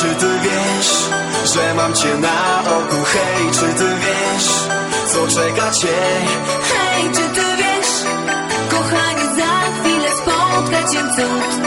Czy ty wiesz, że mam cię na oku? Hej, czy ty wiesz, co czeka cię? Hej, czy ty wiesz, kochanie, za chwilę spotka cię cud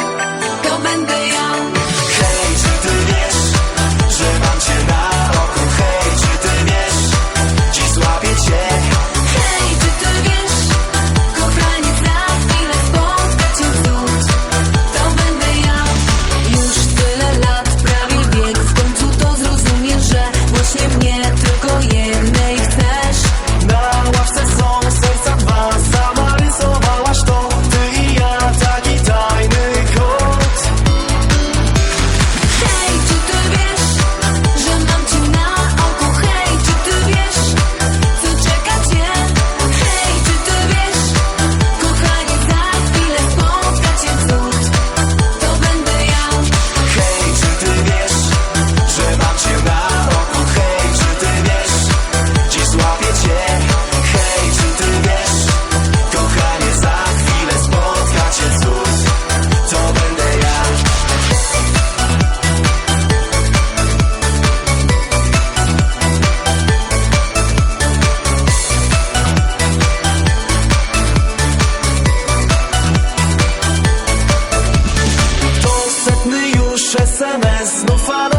não fala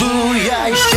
Bu yaşta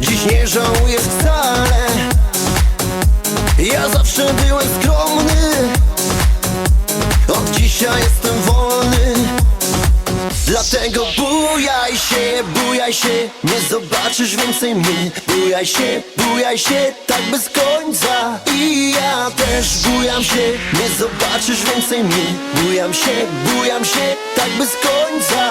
Dziś nie żałuję wcale. Ja zawsze byłem skromny. Od dzisiaj jestem wolny. Dlatego bujaj się, bujaj się. Nie zobaczysz więcej mnie. Bujaj się, bujaj się, tak bez końca. I ja też bujam się. Nie zobaczysz więcej mnie. Bujam się, bujam się, tak bez końca